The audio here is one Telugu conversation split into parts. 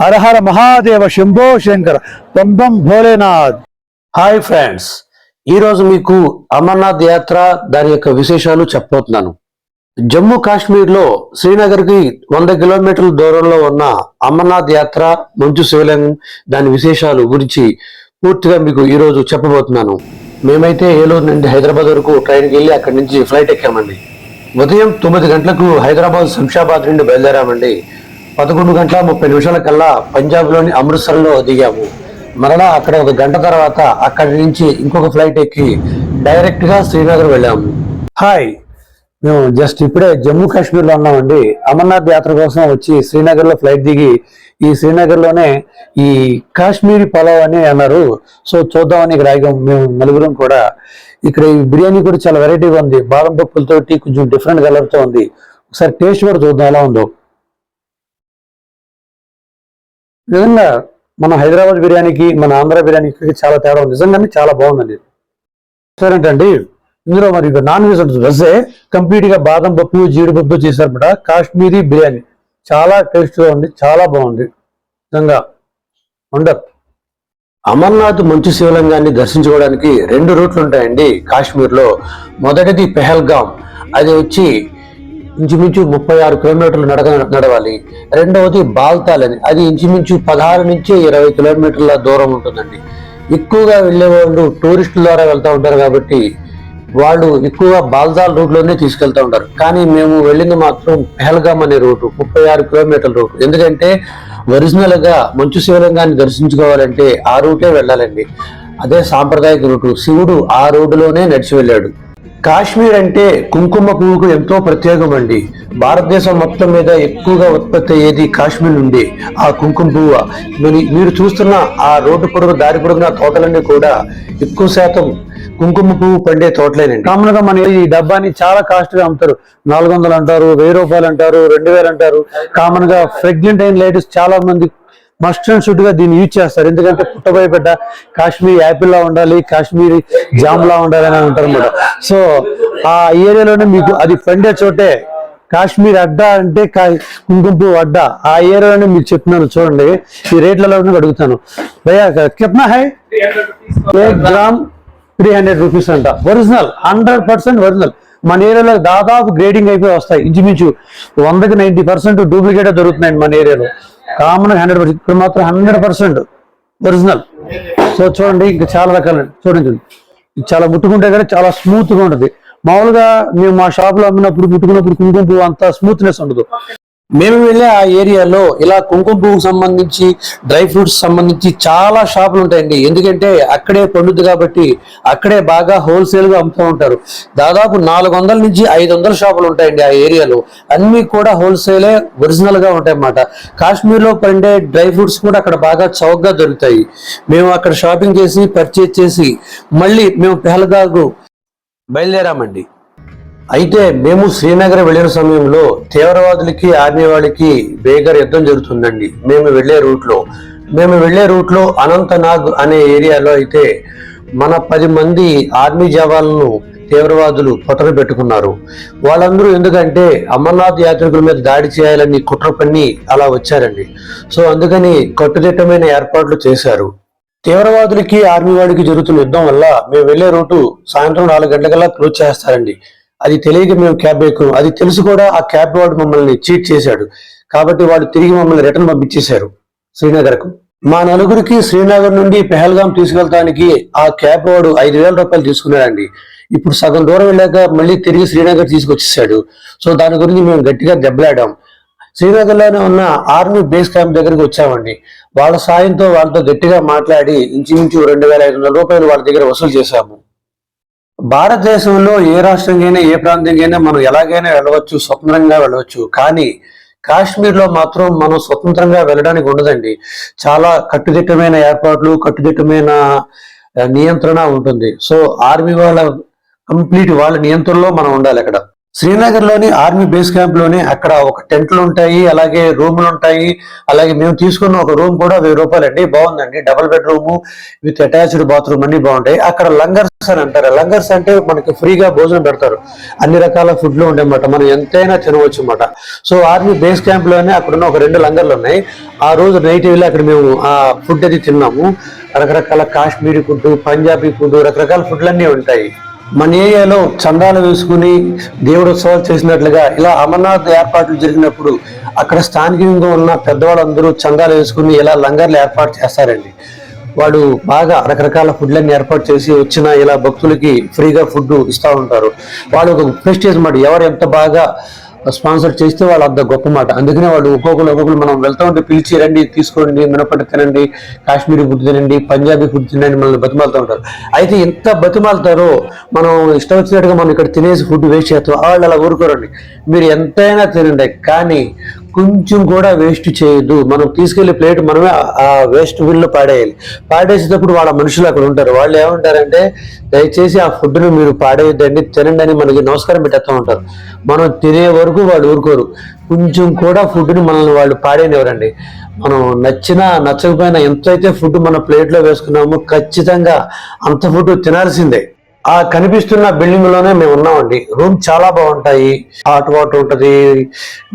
హరహర మహాదేవ శంభో శంకర. పంపం భోలేనాథ్. హాయ్ ఫ్రెండ్స్ ఈరోజు మీకు అమర్నాథ్ యాత్ర దాని యొక్క విశేషాలు చెప్పబోతున్నాను. జమ్మూ కాశ్మీర్లో శ్రీనగర్కి వంద కిలోమీటర్ల దూరంలో ఉన్న అమర్నాథ్ యాత్ర మంచు శివలింగం దాని విశేషాలు గురించి పూర్తిగా మీకు ఈరోజు చెప్పబోతున్నాను. మేమైతే ఏలూరు నుండి హైదరాబాద్ వరకు ట్రైన్కి వెళ్ళి అక్కడి నుంచి ఫ్లైట్ ఎక్కామండి. ఉదయం తొమ్మిది గంటలకు హైదరాబాద్ శంషాబాద్ నుండి బయలుదేరామండి. పదకొండు గంటల ముప్పై నిమిషాల కల్లా పంజాబ్లోని అమృత్సర్లో దిగాము మరలా అక్కడ ఒక గంట తర్వాత అక్కడి నుంచి ఇంకొక ఫ్లైట్ ఎక్కి డైరెక్ట్గా శ్రీనగర్ వెళ్ళాము హాయ్ మేము జస్ట్ ఇప్పుడే జమ్మూ కాశ్మీర్లో ఉన్నామండి. అమర్నాథ్ యాత్ర కోసం వచ్చి శ్రీనగర్లో ఫ్లైట్ దిగి ఈ శ్రీనగర్లోనే ఈ కాశ్మీరీ పలావ్ అని అన్నారు. సో చూద్దామని ఇక్కడ ఆగాం. మేము నలుగురం కూడా. ఇక్కడ ఈ బిర్యానీ కూడా చాలా వెరైటీగా ఉంది. బాదం పప్పులతోటి కొంచెం డిఫరెంట్ కలర్తో ఉంది. ఒకసారి టేస్ట్ కూడా చూద్దాం ఎలా ఉందో. నిజంగా మన హైదరాబాద్ బిర్యానీకి మన ఆంధ్ర బిర్యానీకి చాలా తేడా ఉంది. నిజంగానే చాలా బాగుందండి. రెస్టారెంట్ అండి ఇందులో మరి నాన్ వెజ్ ఉంటుంది వెజ్జే కంప్లీట్గా బాదం పప్పు జీడిపప్పు చేశారనమాట కాశ్మీరీ బిర్యానీ. చాలా టేస్ట్గా ఉంది చాలా బాగుంది. నిజంగా. వండర్ అమర్నాథ్ మంచు శివలింగాన్ని దర్శించుకోవడానికి రెండు రూట్లు ఉంటాయండి కాశ్మీర్లో. మొదటిది పెహల్గాం. అది వచ్చి ఇంచుమించు ముప్పై ఆరు కిలోమీటర్లు నడక నడవాలి. రెండవది బాల్తాలని. అది ఇంచుమించు పదహారు నుంచి ఇరవై కిలోమీటర్ల దూరం ఉంటుందండి. ఎక్కువగా వెళ్ళే వాళ్ళు టూరిస్టుల ద్వారా వెళ్తూ ఉంటారు కాబట్టి వాళ్ళు ఎక్కువగా బాల్దాల్ రూట్లోనే తీసుకెళ్తూ ఉంటారు. కానీ మేము వెళ్ళింది మాత్రం పెహల్గాం అనే రూటు ముప్పై ఆరు కిలోమీటర్ల రూట్. ఎందుకంటే ఒరిజినల్గా మంచు శివలింగాన్ని దర్శించుకోవాలంటే ఆ రూటే వెళ్ళాలండి. అదే సాంప్రదాయక రూటు. శివుడు ఆ రోడ్డులోనే నడిచి వెళ్ళాడు. కాశ్మీర్ అంటే కుంకుమ పువ్వుకు ఎంతో ప్రత్యేకం అండి. భారతదేశం మొత్తం మీద ఎక్కువగా ఉత్పత్తి అయ్యేది కాశ్మీర్ నుండి. ఆ కుంకుమ పువ్వు. మరి మీరు చూస్తున్న ఆ రోడ్డు పొడుగు దారి పొడుగున తోటలన్నీ కూడా ఎక్కువ శాతం కుంకుమ పువ్వు పండే తోటలేనండి. కామన్గా మన ఈ డబ్బాని చాలా కాస్ట్గా అమ్ముతారు. నాలుగు వందలు అంటారు వెయ్యి రూపాయలు అంటారు రెండు వేలు అంటారు. కామన్గా ప్రెగ్నెంట్ అయిన లేడీస్ చాలా మంది మస్ట్ అండ్ షుడ్గా దీన్ని యూజ్ చేస్తారు. ఎందుకంటే పుట్టబోయే బిడ్డ కాశ్మీర్ యాపిల్ లా ఉండాలి కాశ్మీర్ జామ్ లా ఉండాలి అని అంటారు అనమాట సో ఆ ఏరియాలోనే మీకు అది పండే చోటే కాశ్మీర్ అడ్డా అంటే కుంకుంపు అడ్డా. ఆ ఏరియాలోనే మీకు చెప్తున్నాను చూడండి. ఈ రేట్లలో అడుగుతాను. భయ్యా కిట్నా హై? గ్రామ్ త్రీ హండ్రెడ్ రూపీస్ అంట. Original hundred percent original. మన ఏరియాలో దాదాపు గ్రేడింగ్ అయిపోయి వస్తాయి. ఇంచుమించు వందకి నైన్టీ పర్సెంట్ డూప్లికేట్ దొరుకుతున్నాయి మన ఏరియాలో. Common hundred percent. ఇక్కడ మాత్రం హండ్రెడ్ పర్సెంట్ ఒరిజినల్. సో చూడండి ఇంకా చాలా రకాలు చూడండి. చాలా ముట్టుకుంటే కానీ చాలా స్మూత్గా ఉంటుంది. మామూలుగా మేము మా షాప్లో అమ్మినప్పుడు ముట్టుకున్నప్పుడు కుంకుమ పువ్వు అంత స్మూత్నెస్ ఉండదు. మేము వెళ్ళే ఆ ఏరియాలో ఇలా కుంకుమ పువ్వుకు సంబంధించి డ్రై ఫ్రూట్స్ సంబంధించి చాలా షాపులు ఉంటాయండి. ఎందుకంటే అక్కడే పండుద్ది కాబట్టి అక్కడే బాగా హోల్సేల్గా అమ్ముతూ ఉంటారు. దాదాపు నాలుగు వందల నుంచి ఐదు వందల షాపులు ఉంటాయండి ఆ ఏరియాలో. అన్నీ కూడా హోల్సేలే ఒరిజినల్గా ఉంటాయన్నమాట. కాశ్మీర్లో అన్నమాట పండే డ్రై ఫ్రూట్స్ కూడా అక్కడ బాగా చౌకగా దొరుకుతాయి. మేము అక్కడ షాపింగ్ చేసి పర్చేజ్ చేసి మళ్ళీ మేము పెహల్గాకు బయలుదేరామండి. అయితే మేము శ్రీనగర్ వెళ్ళిన సమయంలో తీవ్రవాదులకి ఆర్మీ వాళ్ళకి బేగర్ యుద్ధం జరుగుతుందండి. మేము వెళ్ళే రూట్లో మేము వెళ్ళే రూట్లో అనంతనాగ్ అనే ఏరియాలో అయితే మన పది మంది ఆర్మీ జవాన్లను తీవ్రవాదులు పొట్టలు పెట్టుకున్నారు. వాళ్ళందరూ ఎందుకంటే అమర్నాథ్ యాత్రికుల మీద దాడి చేయాలని కుట్ర పన్ని అలా వచ్చారండి. సో అందుకని కట్టుదిట్టమైన ఏర్పాట్లు చేశారు. తీవ్రవాదులకి ఆర్మీ వాడికి జరుగుతున్న యుద్ధం వల్ల మేము వెళ్ళే రూటు సాయంత్రం నాలుగు గంటలకల్లా క్లోజ్ చేస్తారండి. అది తెలియక మేము క్యాబ్ ఎక్కువ అది తెలుసు కూడా ఆ క్యాబ్ వాడు మమ్మల్ని చీట్ చేశాడు. కాబట్టి వాడు తిరిగి మమ్మల్ని రిటర్న్ పంపించేశారు శ్రీనగర్కు. మా నలుగురికి శ్రీనగర్ నుండి పెహల్గాం తీసుకెళ్ళడానికి ఆ క్యాబ్ వాడు ఐదు వేల రూపాయలు తీసుకున్నాడండి. ఇప్పుడు సగం దూరం వెళ్ళాక మళ్ళీ తిరిగి శ్రీనగర్ తీసుకొచ్చేసాడు సో దాని గురించి మేము గట్టిగా దెబ్బలాడాం. శ్రీనగర్లోనే ఉన్న ఆర్మీ బేస్ క్యాంప్ దగ్గరికి వచ్చామండి. వాళ్ళ సాయంతో వాళ్ళతో గట్టిగా మాట్లాడి ఇంచుమించు రెండు వేల ఐదు వందల రూపాయలు వాళ్ళ దగ్గర వసూలు చేశాము. భారతదేశంలో ఏ రాష్ట్రంకైనా ఏ ప్రాంతంకైనా మనం ఎలాగైనా వెళ్ళవచ్చు స్వతంత్రంగా వెళ్ళవచ్చు. కానీ కాశ్మీర్లో మాత్రం మనం స్వతంత్రంగా వెళ్ళడానికి ఉండదండి. చాలా కట్టుదిట్టమైన ఏర్పాట్లు కట్టుదిట్టమైన నియంత్రణ ఉంటుంది. సో ఆర్మీ వాళ్ళ కంప్లీట్ వాళ్ళ నియంత్రణలో మనం ఉండాలి అక్కడ. శ్రీనగర్లోని ఆర్మీ బేస్ క్యాంప్లోనే అక్కడ ఒక టెంట్లు ఉంటాయి అలాగే రూములు ఉంటాయి. అలాగే మేము తీసుకున్న ఒక రూమ్ కూడా వెయ్యి రూపాయలు అండి బాగుందండి. Double bedroom with attached bathroom అన్ని బాగుంటాయి. అక్కడ లంగర్స్ అని అంటారు. లంగర్స్ అంటే మనకి ఫ్రీగా భోజనం పెడతారు. అన్ని రకాల ఫుడ్లు ఉంటాయన్నమాట మనం ఎంతైనా తినవచ్చు అన్నమాట సో ఆర్మీ బేస్ క్యాంప్లోనే అక్కడ ఉన్న ఒక రెండు లంగర్లు ఉన్నాయి. ఆ రోజు నైట్ వెళ్ళి అక్కడ మేము ఆ ఫుడ్ అది తిన్నాము. రకరకాల కాశ్మీరీ ఫుడ్ పంజాబీ ఫుడ్ రకరకాల ఫుడ్లన్నీ ఉంటాయి. మన ఏరియాలో చందాలు వేసుకుని దేవుడు ఉత్సవాలు చేసినట్లుగా ఇలా అమర్నాథ్ ఏర్పాట్లు జరిగినప్పుడు అక్కడ స్థానికంగా ఉన్న పెద్దవాళ్ళందరూ చందాలు వేసుకుని ఇలా లంగర్లు ఏర్పాటు చేస్తారండి. వాళ్ళు బాగా రకరకాల ఫుడ్లన్నీ ఏర్పాటు చేసి వచ్చిన ఇలా భక్తులకి ఫ్రీగా ఫుడ్ ఇస్తూ ఉంటారు. వాళ్ళు ఒక ప్రెస్టేజ్ మాట ఎవరు ఎంత బాగా స్పాన్సర్ చేస్తే వాళ్ళు అంత గొప్ప మాట. అందుకనే వాళ్ళు ఒక్కొక్కరు ఒక్కొక్కరు మనం వెళ్తా ఉంటే పిలిచి రండి తీసుకోండి మినపట్టు తినండి కాశ్మీరీ ఫుడ్ తినండి పంజాబీ ఫుడ్ తినండి మనల్ని బతిమాలుతూ ఉంటారు. అయితే ఎంత బతిమాలుతారో మనం ఇష్టం వచ్చినట్టుగా మనం ఇక్కడ తినేసి ఫుడ్ వేస్ట్ చేస్తాం. వాళ్ళు అలా ఊరుకోరండి. మీరు ఎంతైనా తినండి. కానీ కొంచెం కూడా వేస్ట్ చేయదు మనం తీసుకెళ్ళే ప్లేట్ మనమే ఆ వేస్ట్ బిల్లో పాడేయాలి. పాడేసేటప్పుడు వాళ్ళ మనుషులు అక్కడ ఉంటారు. వాళ్ళు ఏమంటారంటే దయచేసి ఆ ఫుడ్ను మీరు పాడేయద్దండి తినండి అని మనకి నమస్కారం పెట్టేస్తూ ఉంటారు. మనం తినే వరకు వాళ్ళు ఊరుకోరు. కొంచెం కూడా ఫుడ్ని మనల్ని వాళ్ళు పాడేనివ్వరండి మనం నచ్చినా నచ్చకపోయినా ఎంతైతే ఫుడ్ మన ప్లేట్లో వేసుకున్నామో ఖచ్చితంగా అంత ఫుడ్ తినాల్సిందే. ఆ కనిపిస్తున్న బిల్డింగ్లోనే మేము ఉన్నామండి. రూమ్ చాలా బాగుంటాయి. హాట్ వాటర్ ఉంటది.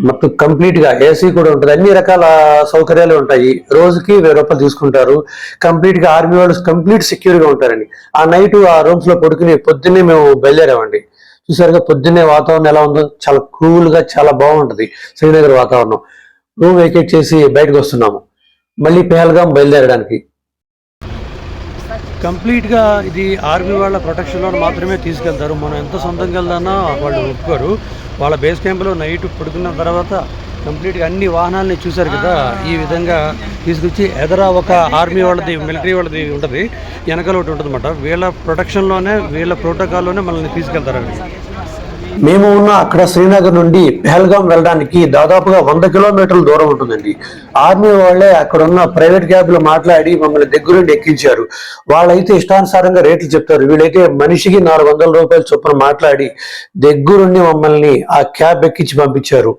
మొత్తం కంప్లీట్గా ఏసీ కూడా ఉంటది. అన్ని రకాల సౌకర్యాలు ఉంటాయి. రోజుకి వెయ్యి రూపాయలు తీసుకుంటారు. కంప్లీట్గా ఆర్మీ వాళ్ళు కంప్లీట్ సెక్యూర్గా ఉంటారండి. ఆ నైట్ ఆ రూమ్స్లో పడుకుని పొద్దున్నే మేము బయలుదేరామండి. చూసారుగా పొద్దున్నే వాతావరణం ఎలా ఉందో? చాలా కూల్గా చాలా బాగుంటది శ్రీనగర్ వాతావరణం. రూమ్ వేకేట్ చేసి బయటకు వస్తున్నాము. మళ్ళీ పేహల్గాం బయలుదేరడానికి. కంప్లీట్గా ఇది ఆర్మీ వాళ్ళ ప్రొటెక్షన్లో మాత్రమే తీసుకెళ్తారు. మనం ఎంత సొంతంగా వెళ్దానా వాళ్ళు ఒప్పుకోరు. వాళ్ళ బేస్ క్యాంప్లో నైట్ పడుకున్న తర్వాత కంప్లీట్గా అన్ని వాహనాలని చూశారు కదా. ఈ విధంగా తీసుకొచ్చి ఎదర ఒక ఆర్మీ వాళ్ళది మిలిటరీ వాళ్ళది ఉంటుంది. వెనకాల ఒకటి ఉంటుంది అనమాట వీళ్ళ ప్రొటెక్షన్లోనే వీళ్ళ ప్రోటోకాల్లోనే మనల్ని తీసుకెళ్తారండి మేము ఉన్న అక్కడ శ్రీనగర్ నుండి పెహల్గాం వెళ్ళడానికి దాదాపుగా వంద కిలోమీటర్ల దూరం ఉంటుందండి. ఆర్మీ వాళ్ళే అక్కడ ఉన్న ప్రైవేట్ క్యాబ్లు మాట్లాడి మమ్మల్ని దగ్గరుండి ఎక్కించారు. వాళ్ళైతే ఇష్టానుసారంగా రేట్లు చెప్తారు. వీళ్ళైతే మనిషికి నాలుగు వందల రూపాయలు చొప్పున మాట్లాడి దగ్గరుండి మమ్మల్ని ఆ క్యాబ్ ఎక్కించి పంపించారు.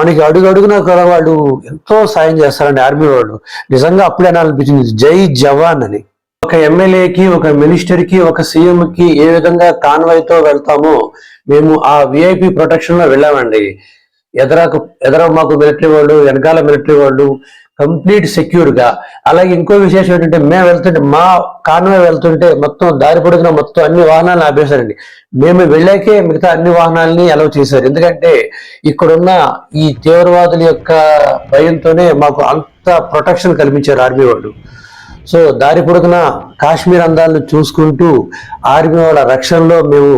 మనకి అడుగు అడుగున కూడా వాళ్ళు ఎంతో సాయం చేస్తారండి ఆర్మీ వాళ్ళు. నిజంగా అప్పుడే అనిపించింది జై జవాన్ అని. ఒక ఎమ్మెల్యేకి ఒక మినిస్టర్కి ఒక సీఎంకి ఏ విధంగా కాన్వాయ్తో వెళ్తామో మేము ఆ విఐపి ప్రొటెక్షన్లో వెళ్ళామండి. ఎదరకు ఎదర మాకు మిలిటరీ వాళ్ళు వెనకాల మిలిటరీ వాళ్ళు కంప్లీట్ సెక్యూర్గా. అలాగే ఇంకో విశేషం ఏంటంటే మేము వెళ్తుంటే మా కాన్వాయ్ వెళ్తుంటే మొత్తం దారి పొడుగున మొత్తం అన్ని వాహనాలను ఆపేశారండి. మేము వెళ్ళాకే మిగతా అన్ని వాహనాలని అలవ్ చేశారు. ఎందుకంటే ఇక్కడున్న ఈ తీవ్రవాదుల యొక్క భయంతోనే మాకు అంత ప్రొటెక్షన్ కల్పించారు ఆర్మీ వాళ్ళు. సో దారి పొడుగున కాశ్మీర్ అందాలను చూసుకుంటూ ఆర్మీ వాళ్ళ రక్షణలో మేము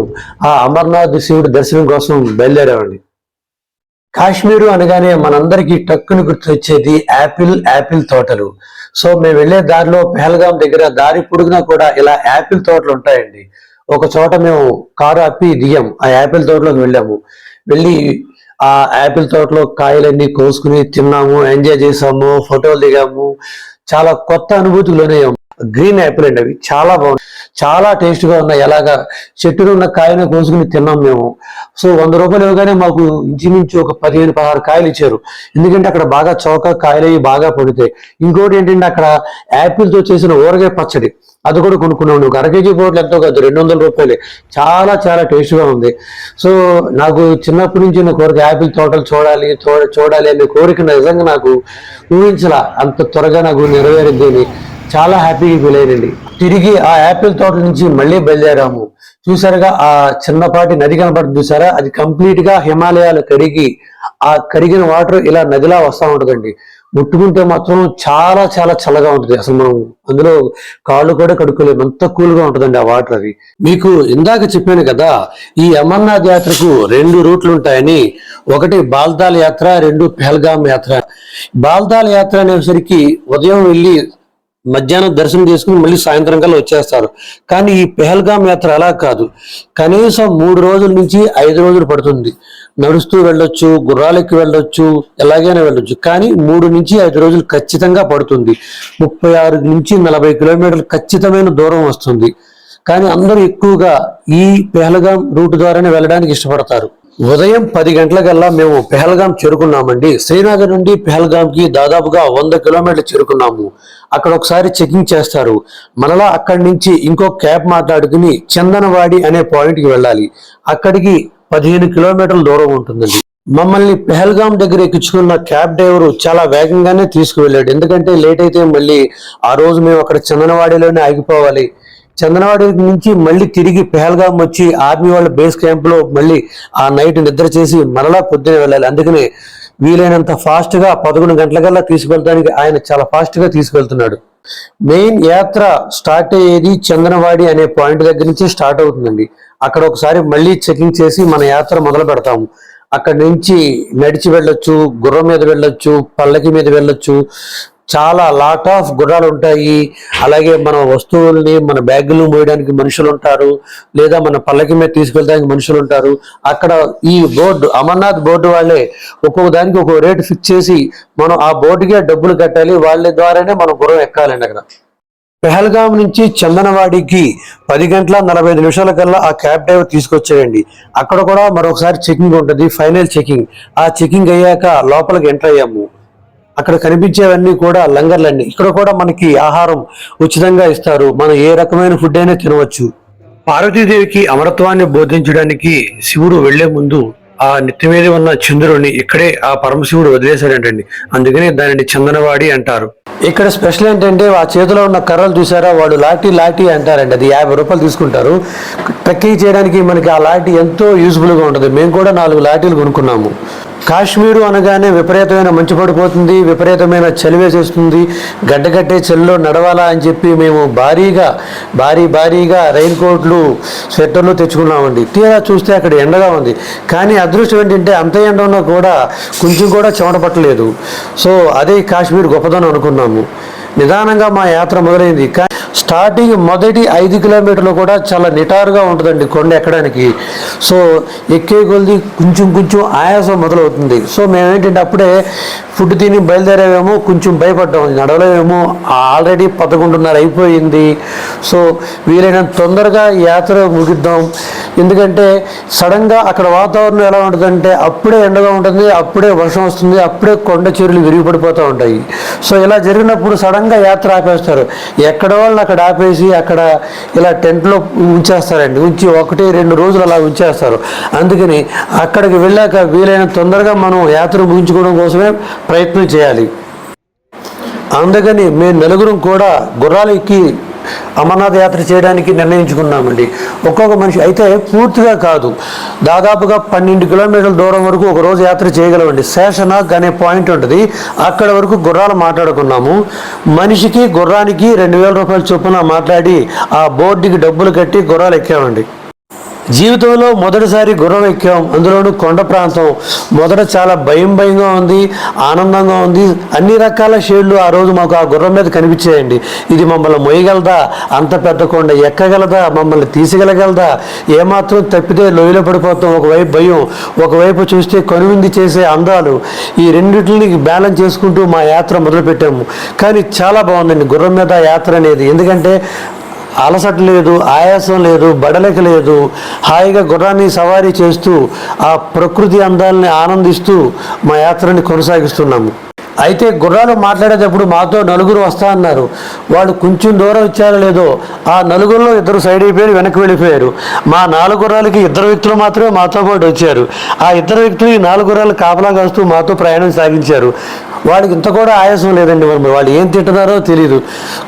ఆ అమర్నాథ్ శివుడి దర్శనం కోసం బయలుదేరామండి. కాశ్మీరు అనగానే మనందరికీ టక్కుని గుర్తొచ్చేది యాపిల్ యాపిల్ తోటలు. సో మేము వెళ్ళే దారిలో పెహల్గాం దగ్గర దారి పొడుగునా కూడా ఇలా యాపిల్ తోటలు ఉంటాయండి. ఒక చోట మేము కారు అప్పి దిగాం. ఆ యాపిల్ తోటలోకి వెళ్ళాము. వెళ్ళి ఆ యాపిల్ తోటలో కాయలన్నీ కోసుకుని తిన్నాము ఎంజాయ్ చేసాము ఫోటోలు దిగాము. చాలా కొత్త అనుభూతిలోనే గ్రీన్ యాపిల్ అండి అవి. చాలా బాగుంది చాలా టేస్ట్గా ఉన్నాయి. ఎలాగా చెట్టులో ఉన్న కాయను కోసుకుని తిన్నాం మేము. సో వంద రూపాయలు ఇవ్వగానే మాకు ఇంచుమించు ఒక పదిహేను పదహారు కాయలు ఇచ్చారు. ఎందుకంటే అక్కడ బాగా చౌక కాయలు అవి బాగా పడుతాయి ఇంకోటి ఏంటంటే అక్కడ యాపిల్తో చేసిన ఊరగాయ పచ్చడి. అది కూడా కొనుక్కున్నాను ఒక అరకేజీ పోట్లు ఎంతో కాదు. రెండు వందల రూపాయలే. చాలా చాలా టేస్ట్గా ఉంది. సో నాకు చిన్నప్పటి నుంచి నా కోరిక యాపిల్ తోటలు చూడాలి చూడాలి అనే కోరిక నిజంగా నాకు ఊహించలా. అంత త్వరగా నాకు నెరవేరింది అని. చాలా హ్యాపీగా ఫీల్ అయ్యానండి. తిరిగి ఆ యాపిల్ తోట నుంచి మళ్ళీ బయలుదేరాము. చూసారుగా ఆ చిన్నపాటి నది కనపడుతుంది చూసారా? అది కంప్లీట్గా హిమాలయాలు కడిగి ఆ కడిగిన వాటర్ ఇలా నదిలా వస్తా ఉంటుందండి. ముట్టుకుంటే మాత్రం చాలా చాలా చల్లగా ఉంటుంది. అసలు మనం అందులో కాళ్ళు కూడా కడుక్కోలేము. అంత కూల్గా ఉంటుందండి ఆ వాటర్ అది. మీకు ఇందాక చెప్పాను కదా ఈ అమర్నాథ్ యాత్రకు రెండు రూట్లు ఉంటాయని. ఒకటి బాల్దాల్ యాత్ర రెండు పెహల్గాం యాత్ర. బాల్దాల్ యాత్ర అనేసరికి ఉదయం వెళ్ళి మధ్యాహ్నం దర్శనం చేసుకుని మళ్ళీ సాయంత్రం కల్లా వచ్చేస్తారు. కానీ ఈ పెహల్గాం యాత్ర అలా కాదు. కనీసం మూడు రోజుల నుంచి ఐదు రోజులు పడుతుంది. నడుస్తూ వెళ్ళొచ్చు గుర్రాలకి వెళ్ళొచ్చు ఎలాగైనా వెళ్ళొచ్చు. కానీ మూడు నుంచి ఐదు రోజులు ఖచ్చితంగా పడుతుంది. ముప్పై ఆరు నుంచి నలభై కిలోమీటర్లు ఖచ్చితమైన దూరం వస్తుంది. కానీ అందరూ ఎక్కువగా ఈ పెహల్గాం రూట్ ద్వారానే వెళ్ళడానికి ఇష్టపడతారు. ఉదయం పది గంటలకల్లా మేము పెహల్గాం చేరుకున్నామండి. శ్రీనగర్ నుండి పెహల్గాంకి దాదాపుగా వంద కిలోమీటర్లు చేరుకున్నాము. అక్కడ ఒకసారి చెకింగ్ చేస్తారు. మనలా అక్కడి నుంచి ఇంకో క్యాబ్ మాట్లాడుకుని చందనవాడి అనే పాయింట్కి వెళ్ళాలి. అక్కడికి పదిహేను కిలోమీటర్ల దూరం ఉంటుందండి. మమ్మల్ని పెహల్గాం దగ్గర ఎక్కించుకున్న క్యాబ్ డ్రైవర్ చాలా వేగంగానే తీసుకువెళ్ళాడు. ఎందుకంటే లేట్ అయితే మళ్ళీ ఆ రోజు మేము అక్కడ చందనవాడిలోనే ఆగిపోవాలి. చందనవాడి నుంచి మళ్ళీ తిరిగి పెహల్గాం వచ్చి ఆర్మీ వాళ్ళ బేస్ క్యాంప్లో మళ్ళీ ఆ నైట్ నిద్ర చేసి మరలా పొద్దున వెళ్ళాలి. అందుకనే వీలైనంత ఫాస్ట్గా పదకొండు గంటలకల్లా తీసుకెళ్ళడానికి ఆయన చాలా ఫాస్ట్గా తీసుకెళ్తున్నాడు. మెయిన్ యాత్ర స్టార్ట్ అయ్యేది చందనవాడి అనే పాయింట్ దగ్గర నుంచి స్టార్ట్ అవుతుందండి. అక్కడ ఒకసారి మళ్ళీ చెకింగ్ చేసి మన యాత్ర మొదలు పెడతాము. అక్కడి నుంచి నడిచి వెళ్ళొచ్చు గుర్రం మీద వెళ్ళొచ్చు పల్లకి మీద వెళ్ళొచ్చు చాలా లాట్ ఆఫ్ గుర్రాలు ఉంటాయి. అలాగే మన వస్తువుల్ని మన బ్యాగులు మోయడానికి మనుషులు ఉంటారు. లేదా మన పల్లకి మీద తీసుకెళ్ళడానికి మనుషులు ఉంటారు. అక్కడ ఈ బోర్డు అమర్నాథ్ బోర్డు వాళ్ళే ఒక్కొక్క దానికి ఒక్కొక్క రేటు ఫిక్స్ చేసి మనం ఆ బోర్డుకే డబ్బులు కట్టాలి. వాళ్ళ ద్వారానే మనం గుర్రం ఎక్కాలండి అక్కడ పెహల్గాం నుంచి చందనవాడికి పది గంటల నలభై ఐదు నిమిషాల కల్లా ఆ క్యాబ్ డ్రైవర్ తీసుకొచ్చాడండి. అక్కడ కూడా మరొకసారి చెకింగ్ ఉంటుంది ఫైనల్ చెకింగ్ ఆ చెకింగ్ అయ్యాక లోపలికి ఎంటర్ అయ్యాము. అక్కడ కనిపించేవన్నీ కూడా లంగర్లన్నీ. ఇక్కడ కూడా మనకి ఆహారం ఉచితంగా ఇస్తారు. మనం ఏ రకమైన ఫుడ్ అయినా తినవచ్చు. పార్వతీదేవికి అమరత్వాన్ని బోధించడానికి శివుడు వెళ్ళే ముందు ఆ నెత్తి మీద ఉన్న చంద్రుడిని ఇక్కడే ఆ పరమశివుడు వదిలేశాడంటండి. అందుకని దానిని చందనవాడి అంటారు. ఇక్కడ స్పెషల్ ఏంటంటే ఆ చేతిలో ఉన్న కర్రలు చూసారా? వాడు లాఠీ లాఠీ అంటారండి. అది యాభై రూపాయలు తీసుకుంటారు. ట్రెక్కింగ్ చేయడానికి మనకి ఆ లాఠీ ఎంతో యూస్ఫుల్గా ఉంటుంది. మేము కూడా నాలుగు లాఠీలు కొనుక్కున్నాము. కాశ్మీరు అనగానే విపరీతమైన మంచు పడిపోతుంది విపరీతమైన చలి వేసేస్తుంది. గడ్డగట్టే చలిలో నడవాలా అని చెప్పి మేము భారీగా భారీ భారీగా రెయిన్ కోట్లు స్వెట్టర్లు తెచ్చుకున్నామండి. తీరా చూస్తే అక్కడ ఎండగా ఉంది. కానీ అదృష్టం ఏంటంటే అంత ఎండ ఉన్నా కూడా కొంచెం కూడా చెమట పట్టలేదు. సో అదే కాశ్మీర్ గొప్పదనం అనుకున్నాము. నిదానంగా మా యాత్ర మొదలైంది. కానీ స్టార్టింగ్ మొదటి ఐదు కిలోమీటర్లు కూడా చాలా నిటారుగా ఉంటుందండి కొండ ఎక్కడానికి. సో ఎక్కే కొలిది కొంచెం కొంచెం ఆయాసం మొదలవుతుంది. సో మేమేంటంటే అప్పుడే ఫుడ్ తిని బయలుదేరామేమో కొంచెం భయపడ్డాం. నడవలేమేమో ఆల్రెడీ పదకొండున్నర అయిపోయింది. సో వీలైనంత తొందరగా యాత్ర ముగిద్దాం. ఎందుకంటే సడన్గా అక్కడ వాతావరణం ఎలా ఉంటుందంటే అప్పుడే ఎండగా ఉంటుంది అప్పుడే వర్షం వస్తుంది అప్పుడే కొండ చెరువులు విరిగిపడిపోతూ ఉంటాయి. సో ఇలా జరిగినప్పుడు సడన్గా యాత్ర ఆపేస్తారు. ఎక్కడ వాళ్ళు అక్కడ ఆపేసి అక్కడ ఇలా టెంట్లో ఉంచేస్తారండి. ఉంచి ఒకటి రెండు రోజులు అలా ఉంచేస్తారు. అందుకని అక్కడికి వెళ్ళాక వీలైన తొందరగా మనం యాత్ర ముగించుకోవడం కోసమే ప్రయత్నం చేయాలి. అందుకని మేము నలుగురం కూడా గుర్రాలు ఎక్కి అమర్నాథ్ యాత్ర చేయడానికి నిర్ణయించుకున్నామండి. ఒక్కొక్క మనిషి అయితే పూర్తిగా కాదు. దాదాపుగా పన్నెండు కిలోమీటర్ల దూరం వరకు ఒక రోజు యాత్ర చేయగలమండి. శేషనాగ్ అనే పాయింట్ ఉంటుంది. అక్కడ వరకు గుర్రాలు మాట్లాడుకున్నాము. మనిషికి గుర్రానికి రెండు వేల రూపాయల చొప్పున మాట్లాడి ఆ బోర్డుకి డబ్బులు కట్టి గుర్రాలు ఎక్కామండి. జీవితంలో మొదటిసారి గుర్రం ఎక్కాం. అందులోనూ కొండ ప్రాంతం. మొదట చాలా భయం భయంగా ఉంది ఆనందంగా ఉంది. అన్ని రకాల షేడ్లు ఆ రోజు మాకు ఆ గుర్రం మీద కనిపించాయండి. ఇది మమ్మల్ని మొయ్యగలదా అంత పెద్ద కొండ ఎక్కగలదా? మమ్మల్ని తీసగలగలదా? ఏమాత్రం తప్పితే లోయలో పడిపోతాం. ఒకవైపు భయం ఒకవైపు చూస్తే కనువింది చేసే అందాలు. ఈ రెండింటిని బ్యాలెన్స్ చేసుకుంటూ మా యాత్ర మొదలుపెట్టాము. కానీ చాలా బాగుందండి. గుర్రం మీద యాత్ర అనేది. ఎందుకంటే అలసట లేదు ఆయాసం లేదు బడలిక లేదు. హాయిగా గుర్రాన్ని సవారీ చేస్తూ ఆ ప్రకృతి అందాలని ఆనందిస్తూ మా యాత్రని కొనసాగిస్తున్నాము. అయితే గుర్రాలు మాట్లాడేటప్పుడు మాతో నలుగురు వస్తా అన్నారు. వాళ్ళు కొంచెం దూరం ఇచ్చారో లేదో ఆ నలుగురిలో ఇద్దరు సైడ్ అయిపోయారు వెనక్కి వెళ్ళిపోయారు. మా నాలుగు గుర్రాలకి ఇద్దరు వ్యక్తులు మాత్రమే మాతో పాటు వచ్చారు. ఆ ఇద్దరు వ్యక్తులు ఈ నాలుగు గుర్రాలు కాపలా కాస్తూ మాతో ప్రయాణం సాగించారు. వాళ్ళకి ఇంత కూడా ఆయాసం లేదండి మరి వాళ్ళు ఏం తింటున్నారో తెలియదు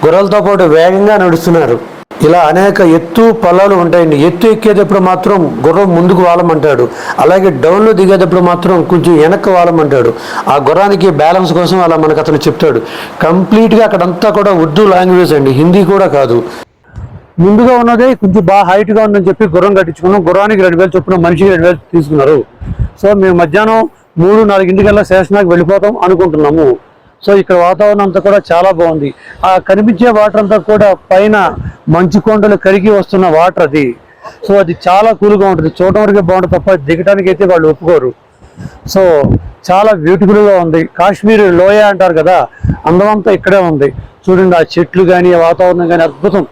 గుర్రాలతో పాటు వేగంగా నడుస్తున్నారు. ఇలా అనేక ఎత్తు పొలాలు ఉంటాయండి. ఎత్తు ఎక్కేటప్పుడు మాత్రం గుర్రం ముందుకు వాలమంటాడు. అలాగే డౌన్లో దిగేటప్పుడు మాత్రం కొంచెం వెనక్కి వాలమంటాడు. ఆ గుర్రానికి బ్యాలెన్స్ కోసం అలా మనకు అతను చెప్తాడు. కంప్లీట్గా అక్కడంతా కూడా ఉర్దూ లాంగ్వేజ్ అండి. హిందీ కూడా కాదు. ముందుగా ఉన్నదే కొంచెం బాగా హైట్గా ఉందని చెప్పి గుర్రం కట్టించుకున్నాం. గుర్రానికి రెండు వేలు చొప్పున మనిషికి రెండు వేలు తీసుకున్నారు. సో మేము మధ్యాహ్నం మూడు నాలుగింటికల్లా శేషనాకి వెళ్ళిపోతాం అనుకుంటున్నాము. సో ఇక్కడ వాతావరణం అంతా కూడా చాలా బాగుంది. ఆ కనిపించే వాటర్ అంతా కూడా పైన మంచు కొండలు కరిగి వస్తున్న వాటర్ అది. సో అది చాలా కూల్గా ఉంటుంది. చూడడం వరకే బాగుంటుంది. తప్ప దిగటానికి అయితే వాళ్ళు ఒప్పుకోరు. సో చాలా బ్యూటిఫుల్గా ఉంది. కాశ్మీర్ లోయ అంటారు కదా అందమంతా ఇక్కడే ఉంది. చూడండి ఆ చెట్లు కానీ ఆ వాతావరణం కానీ అద్భుతం.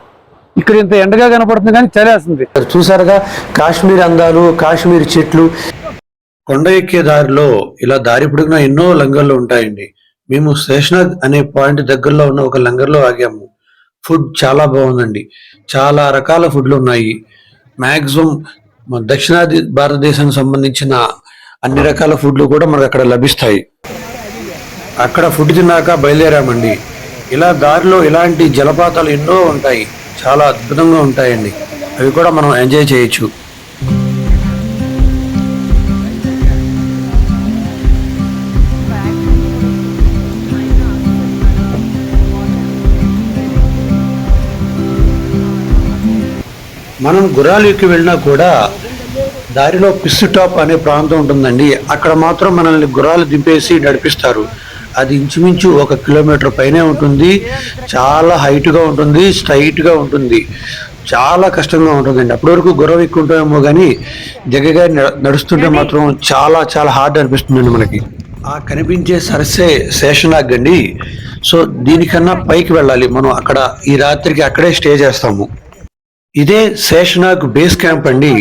ఇక్కడ ఇంత ఎండగా కనపడుతుంది కానీ చలేస్తుంది చూసారుగా కాశ్మీర్ అందాలు కాశ్మీర్ చెట్లు. కొండ ఎక్కే దారిలో ఇలా దారి పొడుగునా ఎన్నో లంగర్లు ఉంటాయండి. మేము శేషనాగ్ అనే పాయింట్ దగ్గరలో ఉన్న ఒక లంగర్లో ఆగాము. ఫుడ్ చాలా బాగుందండి. చాలా రకాల ఫుడ్లు ఉన్నాయి. మ్యాక్సిమం దక్షిణాది భారతదేశానికి సంబంధించిన అన్ని రకాల ఫుడ్లు కూడా మనకు అక్కడ లభిస్తాయి. అక్కడ ఫుడ్ తిన్నాక బయలుదేరామండి. ఇలా దారిలో ఇలాంటి జలపాతాలు ఎన్నో ఉంటాయి. చాలా అద్భుతంగా ఉంటాయండి. అవి కూడా మనం ఎంజాయ్ చేయొచ్చు. మనం గుర్రాలు ఎక్కి వెళ్ళినా కూడా దారిలో పిస్సు టాప్ అనే ప్రాంతం ఉంటుందండి. అక్కడ మాత్రం మనల్ని గుర్రాలు దింపేసి నడిపిస్తారు. అది ఇంచుమించు ఒక కిలోమీటర్ పైనే ఉంటుంది. చాలా హైట్గా ఉంటుంది స్ట్రైట్గా ఉంటుంది. చాలా కష్టంగా ఉంటుందండి. అప్పటి వరకు గుర్రం ఎక్కుంటామేమో కానీ దగ్గరగా నడుస్తుంటే మాత్రం చాలా చాలా హార్డ్ అనిపిస్తుందండి మనకి. ఆ కనిపించే సరస్సే శేషనాగ్ అండి. సో దీనికన్నా పైకి వెళ్ళాలి. మనం అక్కడ ఈ రాత్రికి అక్కడే స్టే చేస్తాము. ఇదే శేషనాగ్ బేస్ క్యాంప్ అండి.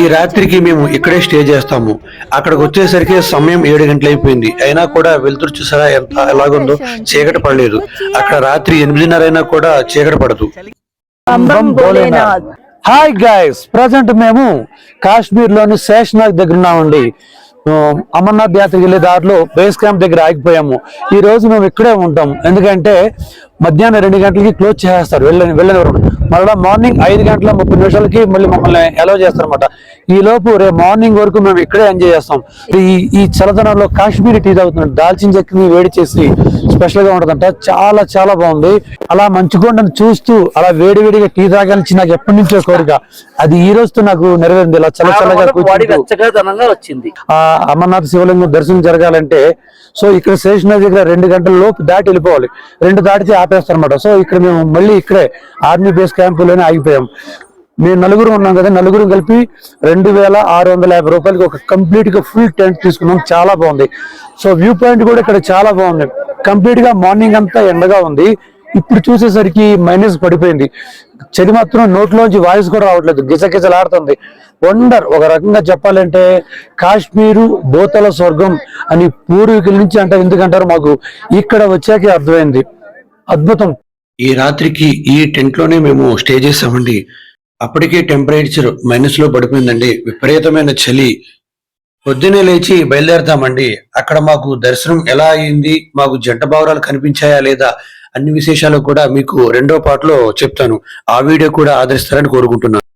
ఈ రాత్రికి మేము ఇక్కడే స్టే చేస్తాము. అక్కడికి వచ్చేసరికి సమయం ఏడు గంటలు అయిపోయింది అయినా కూడా వెలుతురు చూసారా ఎంత ఎలాగుందో? చీకటి పడలేదు. అక్కడ రాత్రి ఎనిమిదిన్నర అయినా కూడా చీకటి పడదు. హాయ్ గైస్ ప్రజెంట్ మేము కాశ్మీర్లోని శేషనాగ్ దగ్గర ఉన్నామండి. అమర్నాథ్ యాత్రకి వెళ్ళే దారిలో బేస్ క్యాంప్ దగ్గర ఆగిపోయాము. ఈ రోజు మేము ఇక్కడే ఉంటాం. ఎందుకంటే మధ్యాహ్నం రెండు గంటలకి క్లోజ్ చేసేస్తారు. వెళ్ళని వెళ్ళనివ్వరు. మళ్ళీ మార్నింగ్ ఐదు గంటల ముప్పై నిమిషాలకి మళ్ళీ మమ్మల్ని అలౌ చేస్తారన్నమాట. ఈ లోపు రేపు మార్నింగ్ వరకు మేము ఇక్కడే ఎంజాయ్ చేస్తాం. ఈ ఈ చల్లదనంలో కాశ్మీరీ టీ తాగుతున్నాం దాల్చిన చెక్కని వేడి చేసి స్పెషల్గా ఉంటుందంట. చాలా చాలా బాగుంది. అలా మంచుకొండను చూస్తూ అలా వేడి వేడిగా టీ తాగాలని నాకు ఎప్పటి నుంచో కోరిక. అది ఈ రోజుతో నాకు నెరవేరింది. ఇలా చల్ల చల్లగా వచ్చింది. ఆ అమర్నాథ్ శివలింగం దర్శనం జరగాలంటే సో ఇక్కడ స్టేషన్ దగ్గర రెండు గంటల లోపు దాటి వెళ్ళిపోవాలి. రెండు దాటితే ఆపేస్తారన్నమాట. సో ఇక్కడ మేము మళ్ళీ ఇక్కడే ఆర్మీ బేస్ క్యాంపులోనే ఆగిపోయాం. మేము నలుగురు ఉన్నాం కదా నలుగురు కలిపి రెండు వేల ఆరు వందల యాభై రూపాయలకి ఒక కంప్లీట్గా ఫుల్ టెంట్ తీసుకున్నాం. చాలా బాగుంది. సో వ్యూ పాయింట్ కూడా ఇక్కడ చాలా బాగుంది. కంప్లీట్గా మార్నింగ్ అంతా ఎండగా ఉంది. ఇప్పుడు చూసేసరికి మైనస్ పడిపోయింది. చెడి మాత్రం నోట్లోంచి వాయిస్ కూడా రావట్లేదు. గిజగిజలాడుతుంది వండర్ ఒక రకంగా చెప్పాలంటే కాశ్మీరు భూతల స్వర్గం అని పూర్వీకుల నుంచి అంటారు. ఎందుకంటారు మాకు? ఇక్కడ వచ్చాకే అర్థమైంది. అద్భుతం. ఈ రాత్రికి ఈ టెంట్లోనే మేము స్టే చేసామండి అప్పటికే టెంపరేచర్ మైనస్లో పడిపోయిందండి. విపరీతమైన చలి. పొద్దునే లేచి బయలుదేరతామండి. అక్కడ మాకు దర్శనం ఎలా అయింది? మాకు జంట భావరాలు కనిపించాయా లేదా? అన్ని విశేషాలు కూడా మీకు రెండో పాటలో చెప్తాను. ఆ వీడియో కూడా ఆదరిస్తారని కోరుకుంటున్నాను.